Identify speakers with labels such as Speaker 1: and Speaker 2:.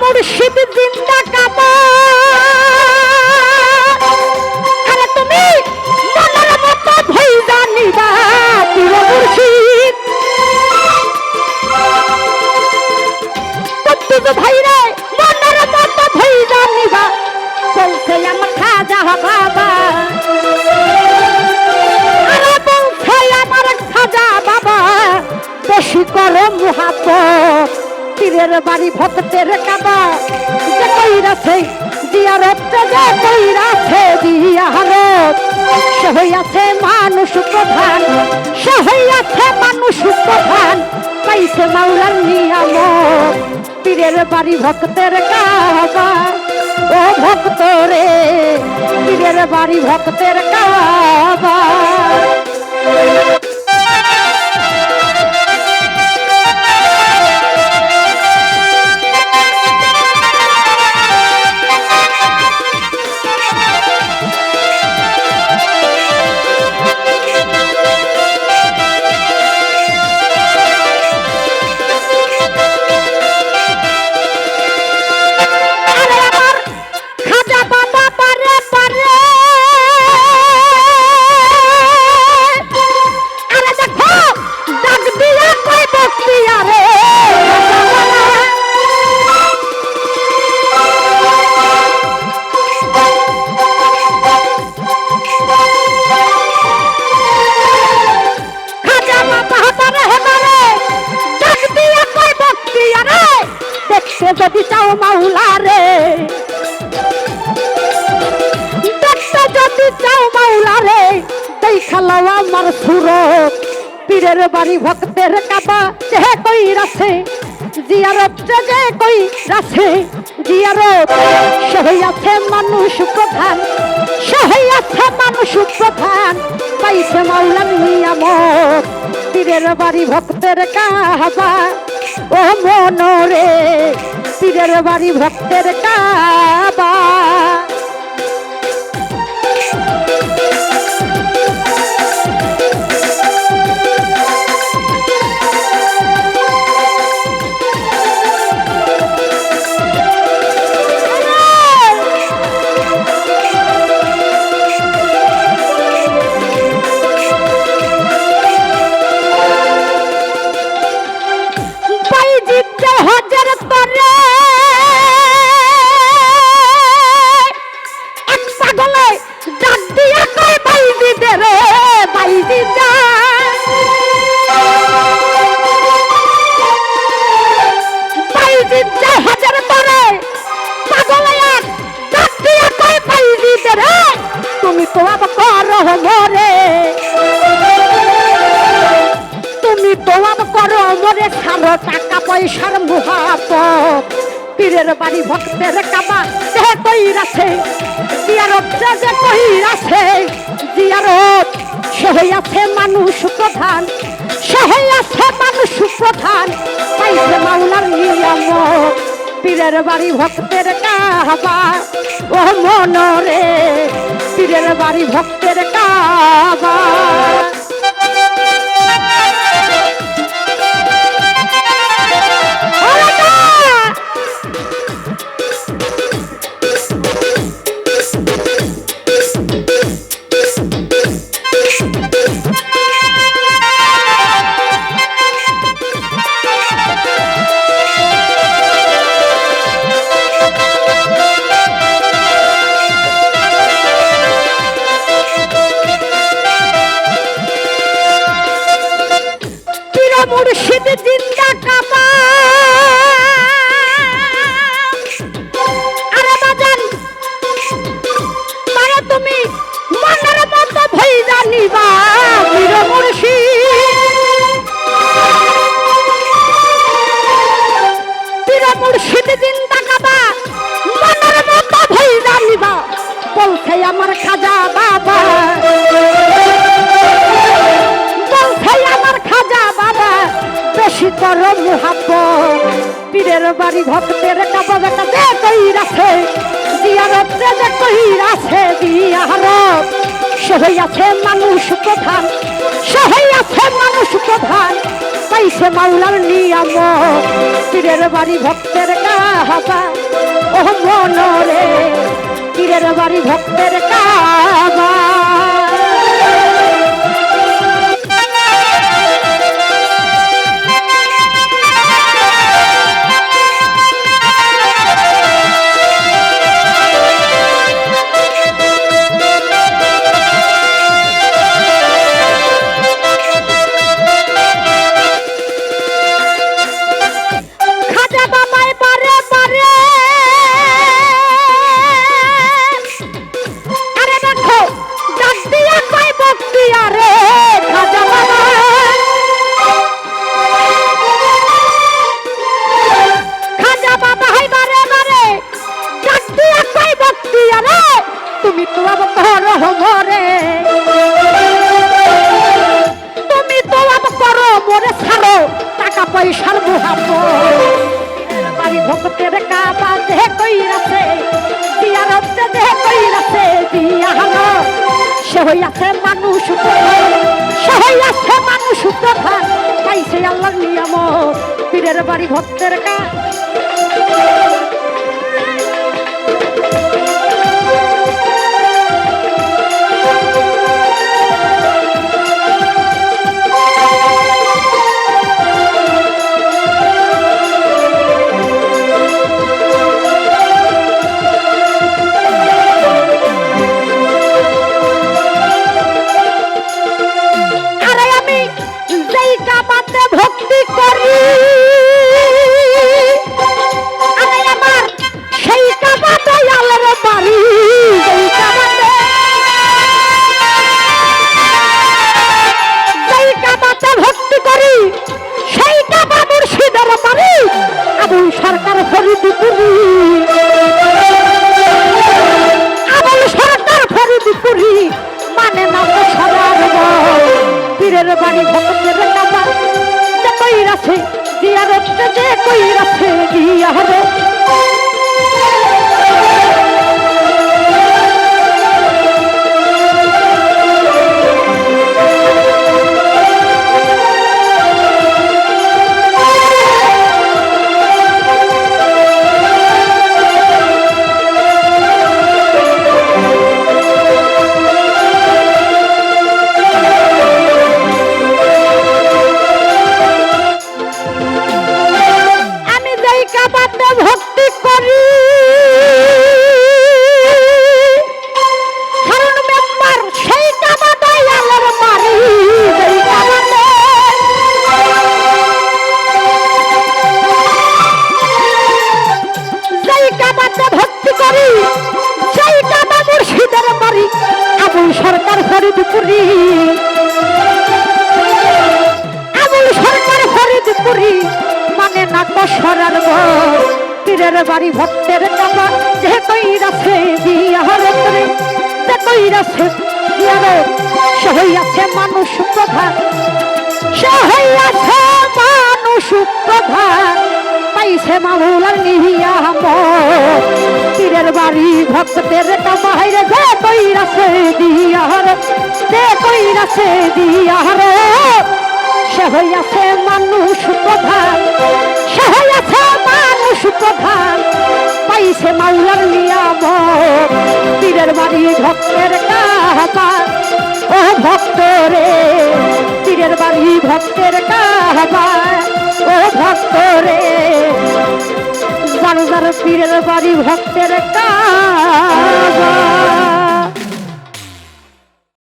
Speaker 1: মুর্শিদ জিন্দা কাবা আরে তুমি মনের মতো ভই জানিবা পীর মুর্শিদ কত্তুজ ভাই রে মনের মতো ভই জানিবা বলছে আমার খাজা বাবা। আরে বলছে আমার খাজা বাবা বেশি করো মুহাব্বত পীরের বাড়ি ভক্তের কাবা। যে কইরাছে জিয়ারত যে কইরাছে জিয়ারত। সে হইয়াছে মানুষ প্রধান, সে হইয়াছে মানুষ প্রধান। পাইছে মাওলার নিয়ামত, পীরের বাড়ি ভক্তের কাবা। ও ভক্ত রে, পীরের বাড়ি ভক্তের কাবা। আমার সুরত, পীরের বাড়ি ভক্তের কাবা যে কই রাছে, জিয়ারত যে কই রাছে, জিয়ারত। সহই আছে মানুষ প্রধান সহই আছে মানুষ প্রধান, পাইছে মাওলার নিয়ামত। পীরের বাড়ি ভক্তের কাবা, ও মনরে, পীরের বাড়ি ভক্তের কাবা। তুমি তো আবার করো মরে তুমি তোমার করো মরে ছাড়ো টাকা পয়সার মুহাপত পীরের বাড়ি ভক্তের কাবা যে কইরাছে জিয়ারত যে যে কইরাছে জিয়ারত সহে আছে মানুষ প্রধান। সহে আছে মানুষ প্রধান। পাইছে মাওলার নিয়ামত, পীরের বাড়ি ভক্তের কাবা। ও মনরে পীরের বাড়ি ভক্তের কাবা। মুর্শিদ পীরের বাড়ি ভক্তের দে কই রাখে জিয়ারত যে কই রাখে জিয়ারত। সহই আছে মানুষ প্রধান সহই আছে মানুষ প্রধান। পাইছে মাওলার নিয়াম, পীরের বাড়ি ভক্তের কাবা। ও মনরে, পীরের বাড়ি ভক্তের কাবা। হইয়াছে মানুষ সে হইয়াছে মানুষ প্রধান। পাইছে আল্লাহ নিয়ম পীরের বাড়ি ভক্তের কা সরার পীরের বাড়ি ভক্তের কাবা যে কই রাখে বিয়ার করে, যে কই রাখে বিয়ার সহই আছে মানুষ প্রধান। সহই আছে মানুষ প্রধান। পাইছে মামুলার নিহিয়াম পীরের বাড়ি ভক্তের কাবা হাইরে যে কই রাখে দিয়ার যে কই রাখে দিয়ার সে হইয়াছে মানুষ প্রধান, সে হইয়াছে মানুষ প্রধান। পাইছে মাওলার নিয়াম পীরের বাড়ি ভক্তের কাবা ও ভক্ত রে পীরের বাড়ি ভক্তের কাবা ও ভক্ত রে যার যার পীরের বাড়ি ভক্তের কাবা